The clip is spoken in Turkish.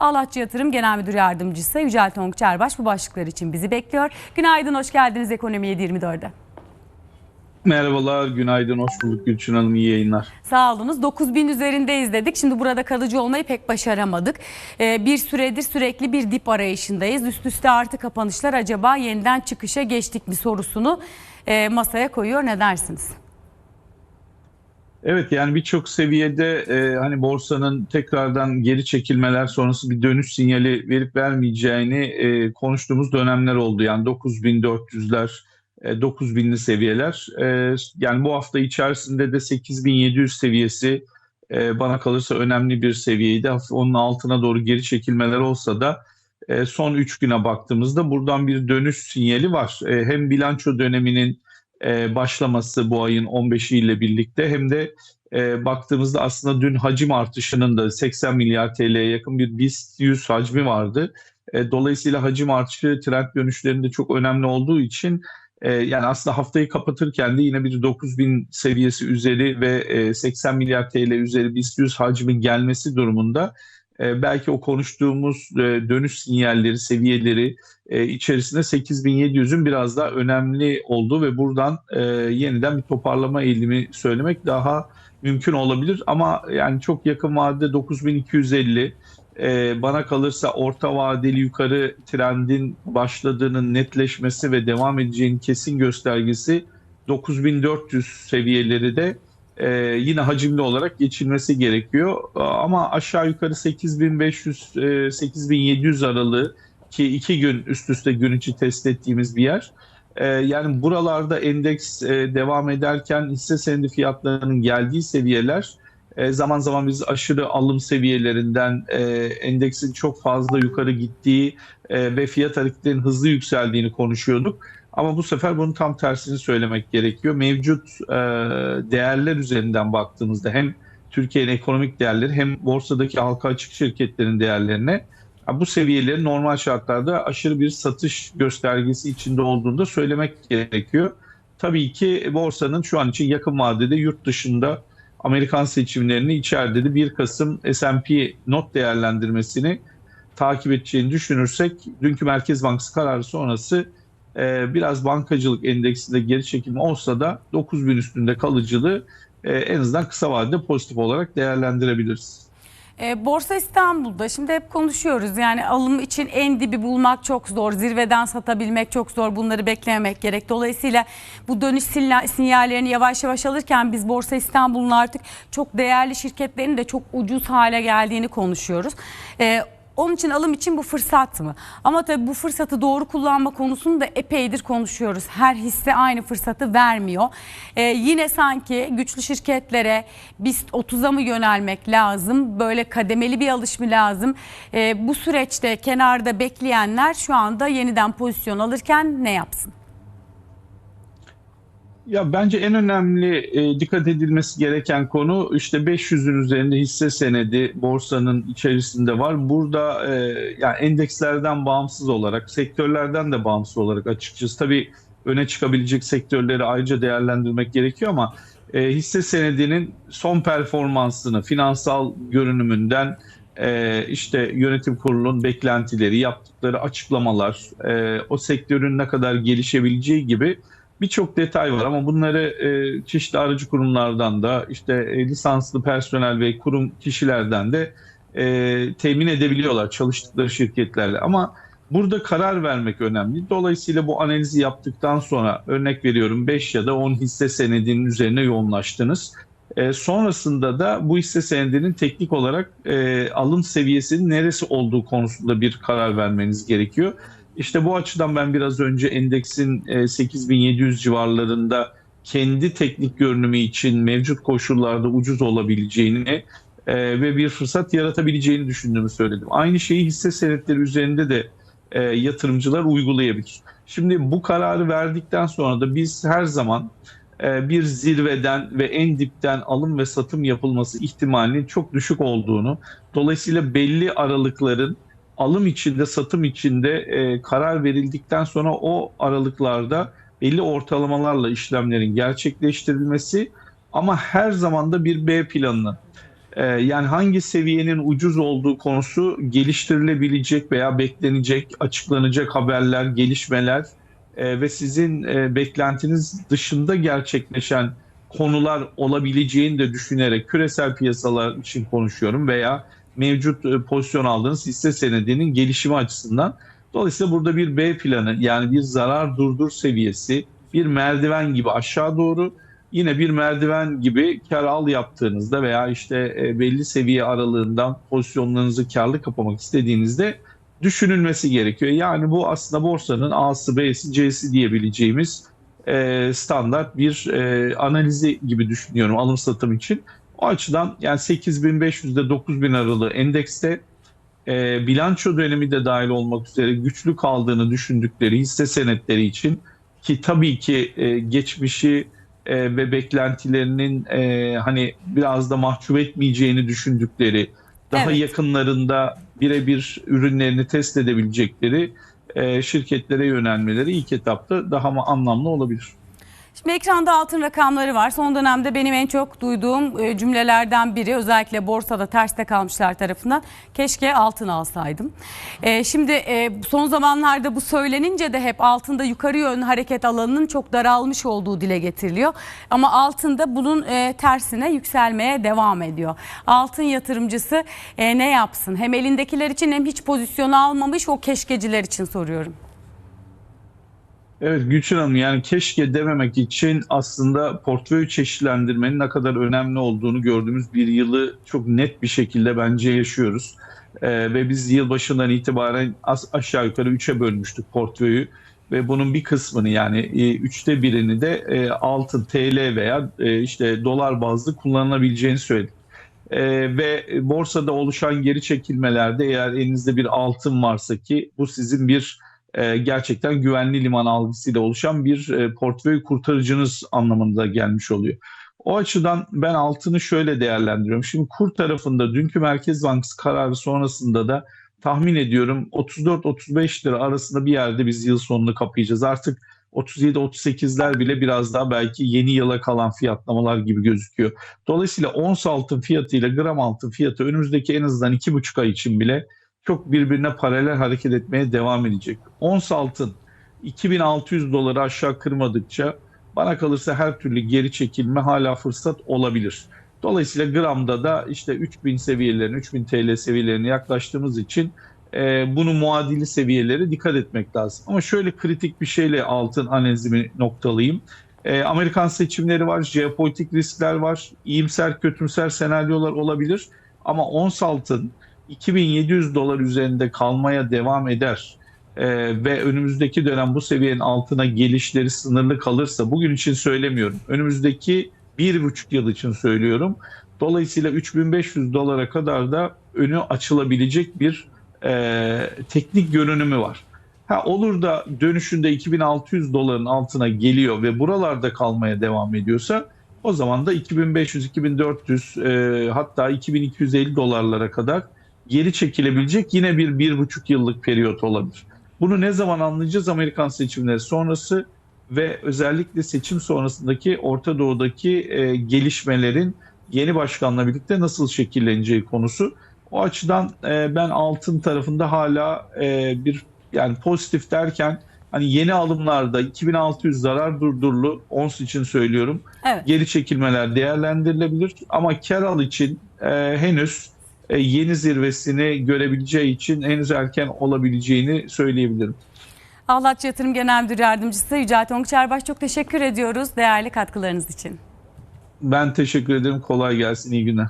Ağlatçı Yatırım Genel Müdür Yardımcısı Yücel Tonguç Erbaş bu başlıklar için bizi bekliyor. Günaydın, hoş geldiniz Ekonomi 724'de. Merhabalar, günaydın, hoş bulduk Gülçin Hanım, iyi yayınlar. Sağ olunuz. 9000 üzerindeyiz dedik. Şimdi burada kalıcı olmayı pek başaramadık. Ee, bir süredir sürekli bir dip arayışındayız. Üst üste artı kapanışlar acaba yeniden çıkışa geçtik mi sorusunu e, masaya koyuyor. Ne dersiniz? Evet yani birçok seviyede e, hani borsanın tekrardan geri çekilmeler sonrası bir dönüş sinyali verip vermeyeceğini e, konuştuğumuz dönemler oldu. Yani 9400'ler, e, 9000'li seviyeler. E, yani bu hafta içerisinde de 8700 seviyesi e, bana kalırsa önemli bir seviyeydi. Onun altına doğru geri çekilmeler olsa da e, son 3 güne baktığımızda buradan bir dönüş sinyali var. E, hem bilanço döneminin e, başlaması bu ayın 15'i ile birlikte hem de e, baktığımızda aslında dün hacim artışının da 80 milyar TL'ye yakın bir BIST 100 hacmi vardı. E, dolayısıyla hacim artışı trend dönüşlerinde çok önemli olduğu için e, yani aslında haftayı kapatırken de yine bir 9000 seviyesi üzeri ve e, 80 milyar TL üzeri BIST 100 hacmin gelmesi durumunda e, belki o konuştuğumuz e, dönüş sinyalleri, seviyeleri e, içerisinde 8700'ün biraz daha önemli olduğu ve buradan yeniden bir toparlama eğilimi söylemek daha mümkün olabilir. Ama yani çok yakın vadede 9250 e, bana kalırsa orta vadeli yukarı trendin başladığının netleşmesi ve devam edeceğinin kesin göstergesi 9400 seviyeleri de e, yine hacimli olarak geçilmesi gerekiyor. Ama aşağı yukarı 8500 e, 8700 aralığı ki iki gün üst üste gün içi test ettiğimiz bir yer. E, yani buralarda endeks e, devam ederken hisse senedi fiyatlarının geldiği seviyeler e, zaman zaman biz aşırı alım seviyelerinden e, endeksin çok fazla yukarı gittiği e, ve fiyat hareketlerinin hızlı yükseldiğini konuşuyorduk. Ama bu sefer bunun tam tersini söylemek gerekiyor. Mevcut e, değerler üzerinden baktığımızda hem Türkiye'nin ekonomik değerleri hem borsadaki halka açık şirketlerin değerlerine bu seviyelerin normal şartlarda aşırı bir satış göstergesi içinde olduğunu da söylemek gerekiyor. Tabii ki borsanın şu an için yakın vadede yurt dışında Amerikan seçimlerini içeride de 1 Kasım S&P not değerlendirmesini takip edeceğini düşünürsek dünkü Merkez Bankası kararı sonrası e, biraz bankacılık endeksinde geri çekilme olsa da 9000 üstünde kalıcılığı e, en azından kısa vadede pozitif olarak değerlendirebiliriz. E, Borsa İstanbul'da şimdi hep konuşuyoruz yani alım için en dibi bulmak çok zor, zirveden satabilmek çok zor, bunları beklememek gerek. Dolayısıyla bu dönüş sinyal- sinyallerini yavaş yavaş alırken biz Borsa İstanbul'un artık çok değerli şirketlerin de çok ucuz hale geldiğini konuşuyoruz. E, onun için alım için bu fırsat mı? Ama tabii bu fırsatı doğru kullanma konusunu da epeydir konuşuyoruz. Her hisse aynı fırsatı vermiyor. Ee, yine sanki güçlü şirketlere BIST 30'a mı yönelmek lazım? Böyle kademeli bir alış mı lazım? Ee, bu süreçte kenarda bekleyenler şu anda yeniden pozisyon alırken ne yapsın? Ya bence en önemli e, dikkat edilmesi gereken konu işte 500'ün üzerinde hisse senedi borsanın içerisinde var. Burada e, yani endekslerden bağımsız olarak, sektörlerden de bağımsız olarak açıkçası tabii öne çıkabilecek sektörleri ayrıca değerlendirmek gerekiyor ama e, hisse senedinin son performansını, finansal görünümünden e, işte yönetim kurulunun beklentileri, yaptıkları açıklamalar, e, o sektörün ne kadar gelişebileceği gibi birçok detay var ama bunları e, çeşitli aracı kurumlardan da işte e, lisanslı personel ve kurum kişilerden de e, temin edebiliyorlar çalıştıkları şirketlerle. Ama burada karar vermek önemli. Dolayısıyla bu analizi yaptıktan sonra örnek veriyorum 5 ya da 10 hisse senedinin üzerine yoğunlaştınız. E, sonrasında da bu hisse senedinin teknik olarak e, alım seviyesinin neresi olduğu konusunda bir karar vermeniz gerekiyor. İşte bu açıdan ben biraz önce endeksin e, 8700 civarlarında kendi teknik görünümü için mevcut koşullarda ucuz olabileceğini e, ve bir fırsat yaratabileceğini düşündüğümü söyledim. Aynı şeyi hisse senetleri üzerinde de e, yatırımcılar uygulayabilir. Şimdi bu kararı verdikten sonra da biz her zaman e, bir zirveden ve en dipten alım ve satım yapılması ihtimalinin çok düşük olduğunu, dolayısıyla belli aralıkların alım içinde, satım içinde e, karar verildikten sonra o aralıklarda belli ortalamalarla işlemlerin gerçekleştirilmesi ama her zaman da bir B planını Ee, yani hangi seviyenin ucuz olduğu konusu geliştirilebilecek veya beklenecek, açıklanacak haberler, gelişmeler e, ve sizin e, beklentiniz dışında gerçekleşen konular olabileceğini de düşünerek küresel piyasalar için konuşuyorum veya mevcut e, pozisyon aldığınız hisse senedinin gelişimi açısından. Dolayısıyla burada bir B planı yani bir zarar durdur seviyesi, bir merdiven gibi aşağı doğru yine bir merdiven gibi kar al yaptığınızda veya işte e, belli seviye aralığından pozisyonlarınızı karlı kapamak istediğinizde düşünülmesi gerekiyor. Yani bu aslında borsanın A'sı, B'si, C'si diyebileceğimiz e, standart bir analizi gibi düşünüyorum alım satım için. O açıdan yani 8500 ile 9000 aralığı endekste e, bilanço dönemi de dahil olmak üzere güçlü kaldığını düşündükleri hisse senetleri için ki tabii ki e, geçmişi e, ve beklentilerinin e, hani biraz da mahcup etmeyeceğini düşündükleri daha Evet. yakınlarında birebir ürünlerini test edebilecekleri e, şirketlere yönelmeleri ilk etapta daha mı anlamlı olabilir. Şimdi ekranda altın rakamları var. Son dönemde benim en çok duyduğum e, cümlelerden biri özellikle borsada terste kalmışlar tarafından. Keşke altın alsaydım. E, Şimdi e, son zamanlarda bu söylenince de hep altında yukarı yönlü hareket alanının çok daralmış olduğu dile getiriliyor. Ama altında bunun tersine yükselmeye devam ediyor. Altın yatırımcısı ne yapsın? Hem elindekiler için hem hiç pozisyon almamış o keşkeciler için soruyorum. Evet Gülçin Hanım yani keşke dememek için aslında portföy çeşitlendirmenin ne kadar önemli olduğunu gördüğümüz bir yılı çok net bir şekilde bence yaşıyoruz. Ee, ve biz yılbaşından itibaren az, aşağı yukarı üçe bölmüştük portföyü ve bunun bir kısmını yani e, üçte birini de e, altın, TL veya e, işte dolar bazlı kullanılabileceğini söyledik. E, ve borsada oluşan geri çekilmelerde eğer elinizde bir altın varsa ki bu sizin bir e, gerçekten güvenli liman algısıyla oluşan bir e, portföy kurtarıcınız anlamında gelmiş oluyor. O açıdan ben altını şöyle değerlendiriyorum. Şimdi kur tarafında dünkü Merkez Bankası kararı sonrasında da tahmin ediyorum 34-35 lira arasında bir yerde biz yıl sonunu kapayacağız. Artık 37-38'ler bile biraz daha belki yeni yıla kalan fiyatlamalar gibi gözüküyor. Dolayısıyla ons altın fiyatı ile gram altın fiyatı önümüzdeki en azından 2,5 ay için bile çok birbirine paralel hareket etmeye devam edecek. Ons altın 2600 doları aşağı kırmadıkça bana kalırsa her türlü geri çekilme hala fırsat olabilir. Dolayısıyla gramda da işte 3000 seviyelerine, 3000 TL seviyelerine yaklaştığımız için e, bunu muadili seviyelere dikkat etmek lazım. Ama şöyle kritik bir şeyle altın analizimi noktalayayım. E, Amerikan seçimleri var, jeopolitik riskler var, iyimser kötümser senaryolar olabilir. Ama ons altın 2700 dolar üzerinde kalmaya devam eder e, ve önümüzdeki dönem bu seviyenin altına gelişleri sınırlı kalırsa bugün için söylemiyorum. Önümüzdeki bir buçuk yıl için söylüyorum. Dolayısıyla 3500 dolara kadar da önü açılabilecek bir e, teknik görünümü var. Ha olur da dönüşünde 2600 doların altına geliyor ve buralarda kalmaya devam ediyorsa o zaman da 2500, 2400 e, hatta 2250 dolarlara kadar geri çekilebilecek yine bir bir buçuk yıllık periyot olabilir. Bunu ne zaman anlayacağız? Amerikan seçimleri sonrası ve özellikle seçim sonrasındaki Orta Doğu'daki e, gelişmelerin yeni başkanla birlikte nasıl şekilleneceği konusu. O açıdan e, ben altın tarafında hala e, bir yani pozitif derken hani yeni alımlarda 2600 zarar durdurulu ons için söylüyorum. Evet. Geri çekilmeler değerlendirilebilir ama kar al için e, henüz yeni zirvesini görebileceği için henüz erken olabileceğini söyleyebilirim. Ağlaç Yatırım Genel Müdür Yardımcısı Yücel Tonguç Erbaş çok teşekkür ediyoruz değerli katkılarınız için. Ben teşekkür ederim. Kolay gelsin. İyi günler.